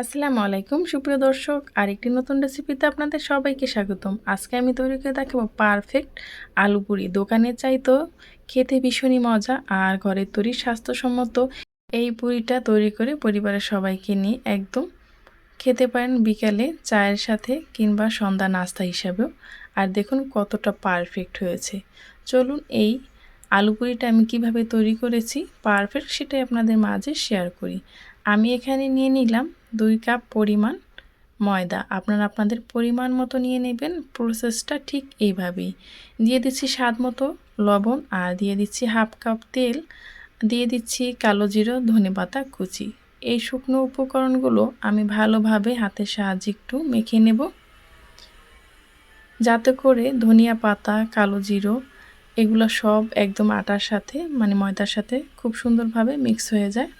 আসসালামু আলাইকুম, সুপ্রিয় দর্শক। আরেকটি নতুন রেসিপিতে আপনাদের সবাইকে স্বাগতম। আজকে আমি তৈরি করে দেখাবো পারফেক্ট আলু পুরি। দোকানের চাইতো খেতে ভীষণই মজা আর ঘরের তৈরি স্বাস্থ্যসম্মত এই পুরিটা তৈরি করে পরিবারের সবাইকে নিয়ে একদম খেতে পারেন বিকালে চায়ের সাথে কিংবা সন্ধ্যা নাস্তা হিসাবেও। আর দেখুন কতটা পারফেক্ট হয়েছে। চলুন এই আলু পুরিটা আমি কীভাবে তৈরি করেছি, পারফেক্ট সেটাই আপনাদের মাঝে শেয়ার করি। আমি এখানে নিয়ে নিলাম দুই কাপ পরিমাণ ময়দা। আপনারা আপনাদের পরিমাণ মতো নিয়ে নেবেন। প্রসেসটা ঠিক এইভাবেই। দিয়ে দিচ্ছি স্বাদ মতো লবণ আর দিয়ে দিচ্ছি হাফ কাপ তেল। দিয়ে দিচ্ছি কালো জিরো ধনে পাতা কুচি। এই শুকনো উপকরণগুলো আমি ভালোভাবে হাতের সাহায্যে একটু মেখে নেব। যাতে করে ধনিয়া পাতা, কালো জিরো এগুলো সব একদম আটার সাথে মানে ময়দার সাথে খুব সুন্দরভাবে মিক্স হয়ে যায়।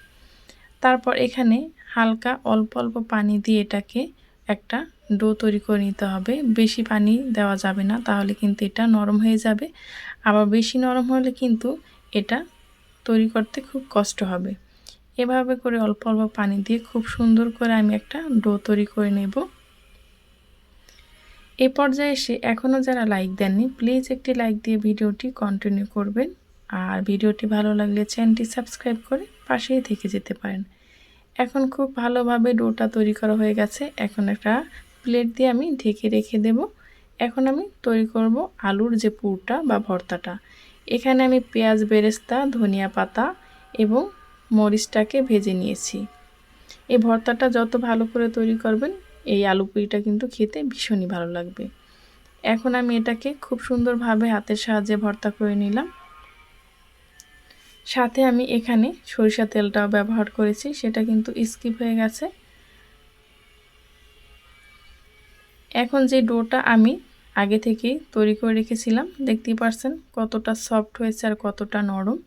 তারপর এখানে হালকা অল্প অল্প পানি দিয়ে এটাকে একটা ডো তৈরি করে নিতে হবে। বেশি পানি দেওয়া যাবে না, তাহলে কিন্তু এটা নরম হয়ে যাবে। আবার বেশি নরম হলে কিন্তু এটা তৈরি করতে খুব কষ্ট হবে। এভাবে করে অল্প অল্প পানি দিয়ে খুব সুন্দর করে আমি একটা ডো তৈরি করে নেব। এ পর্যায়ে এসে এখনও যারা লাইক দেননি, প্লিজ একটি লাইক দিয়ে ভিডিওটি কন্টিনিউ করবেন। আর ভিডিওটি ভালো লাগলে চ্যানেলটি সাবস্ক্রাইব করে পাশেই থেকে যেতে পারেন। এখন খুব ভালোভাবে ডোটা তৈরি করা হয়ে গেছে। এখন একটা প্লেট দিয়ে আমি ঢেকে রেখে দেব। এখন আমি তৈরি করব আলুর যে পুরটা বা ভর্তাটা। এখানে আমি পেঁয়াজ, বেরেস্তা, ধনিয়া পাতা এবং মরিচটাকে ভেজে নিয়েছি। এই ভর্তাটা যত ভালো করে তৈরি করবেন, এই আলু পুরিটা কিন্তু খেতে ভীষণই ভালো লাগবে। এখন আমি এটাকে খুব সুন্দরভাবে হাতের সাহায্যে ভর্তা করে নিলাম। সাথে আমি এখানে সরিষা তেলটাও ব্যবহার করেছি, সেটা কিন্তু স্কিপ হয়ে গেছে। এখন যে ডোটা আমি আগে থেকেই তৈরি করে রেখেছিলাম, দেখতেই পারছেন কতটা সফট হয়েছে আর কতটা নরম,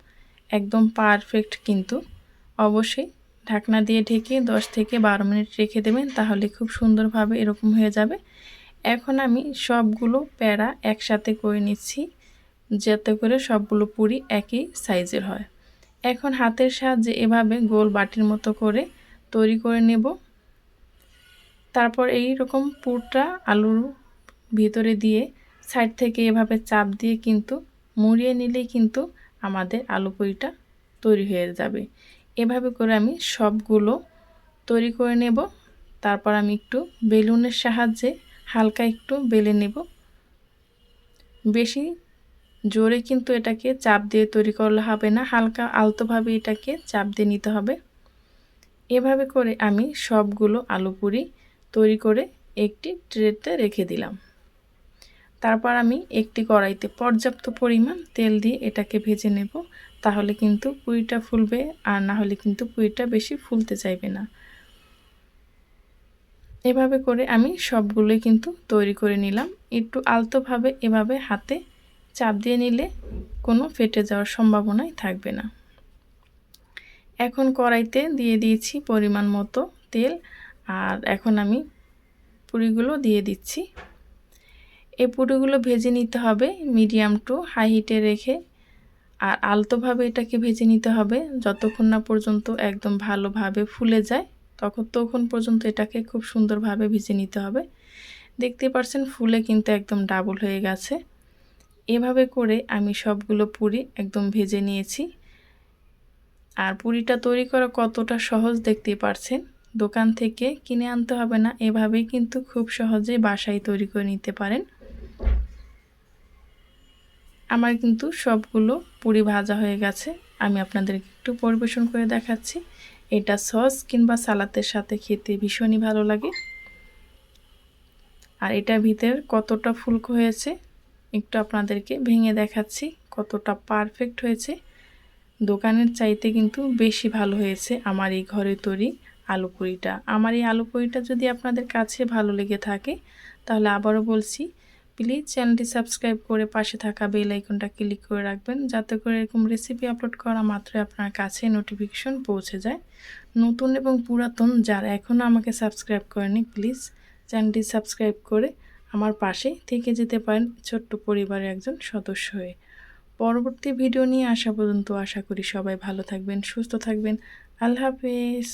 একদম পারফেক্ট কিন্তু। অবশ্যই ঢাকনা দিয়ে ঢেকে 10 থেকে বারো মিনিট রেখে দেবেন, তাহলে খুব সুন্দরভাবে এরকম হয়ে যাবে। এখন আমি সবগুলো প্যারা একসাথে করে নিচ্ছি, যাতে করে সবগুলো পুরি একই সাইজের হয়। এখন হাতের সাহায্যে এভাবে গোল বাটির মতো করে তৈরি করে নেব। তারপর এই রকম পুরটা আলুর ভিতরে দিয়ে সাইড থেকে এভাবে চাপ দিয়ে কিন্তু মুড়িয়ে নিলেই কিন্তু আমাদের আলু পুরিটা তৈরি হয়ে যাবে। এভাবে করে আমি সবগুলো তৈরি করে নেব। তারপর আমি একটু বেলুনের সাহায্যে হালকা একটু বেলে নেব। বেশি জোরে কিন্তু এটাকে চাপ দিয়ে তৈরি করলে হবে না, হালকা আলতোভাবে এটাকে চাপ দিয়ে নিতে হবে। এভাবে করে আমি সবগুলো আলু পুরি তৈরি করে একটি ট্রেতে রেখে দিলাম। তারপর আমি একটি কড়াইতে পর্যাপ্ত পরিমাণ তেল দিয়ে এটাকে ভেজে নেব, তাহলে কিন্তু পুরিটা ফুলবে আর না হলে কিন্তু পুরিটা বেশি ফুলতে চাইবে না। এভাবে করে আমি সবগুলোই কিন্তু তৈরি করে নিলাম। একটু আলতোভাবে এভাবে হাতে চাপ দিয়ে নিলে কোনো ফেটে যাওয়ার সম্ভাবনাই থাকবে না। এখন কড়াইতে দিয়ে দিয়েছি পরিমাণ মতো তেল আর এখন আমি পুরিগুলো দিয়ে দিচ্ছি। এই পুরিগুলো ভেজে নিতে হবে মিডিয়াম টু হাই হিটে রেখে আর আলতোভাবে এটাকে ভেজে নিতে হবে যতক্ষণ না পর্যন্ত একদম ভালোভাবে ফুলে যায় তখন তখন পর্যন্ত এটাকে খুব সুন্দরভাবে ভেজে নিতে হবে। দেখতে পাচ্ছেন ফুলে কিন্তু একদম ডাবল হয়ে গেছে। এভাবে করে আমি সবগুলো পুরি একদম ভেজে নিয়েছি। আর পুরিটা তৈরি করা কতটা সহজ দেখতে পারছেন। দোকান থেকে কিনে আনতে হবে না, এভাবেই কিন্তু খুব সহজেই বাসায় তৈরি করে নিতে পারেন। আমার কিন্তু সবগুলো পুরি ভাজা হয়ে গেছে, আমি আপনাদেরকে একটু পরিবেশন করে দেখাচ্ছি। এটা সস কিংবা সালাতের সাথে খেতে ভীষণই ভালো লাগে। আর এটা ভিতর কতটা ফুলকো হয়েছে একটু আপনাদেরকে ভেঙে দেখাচ্ছি কতটা পারফেক্ট হয়েছে। দোকানের চাইতে কিন্তু বেশি ভালো হয়েছে আমার এই ঘরে তৈরি আলু পুরিটা। আমার এই আলু পুরিটা যদি আপনাদের কাছে ভালো লেগে থাকে, তাহলে আবারও বলছি প্লিজ চ্যানেলটি সাবস্ক্রাইব করে পাশে থাকা বেল আইকনটা ক্লিক করে রাখবেন, যাতে করে এরকম রেসিপি আপলোড করা মাত্রই আপনার কাছে নোটিফিকেশন পৌঁছে যায়। নতুন এবং পুরাতন যারা এখনও আমাকে সাবস্ক্রাইব করেনি প্লিজ চ্যানেলটি সাবস্ক্রাইব করে আমার পাশে থেকে যেতে পারেন ছোট্ট পরিবারের একজন সদস্য হয়ে। পরবর্তী ভিডিও নিয়ে আসা পর্যন্ত আশা করি সবাই ভালো থাকবেন, সুস্থ থাকবেন। আল্লাহ হাফেজ।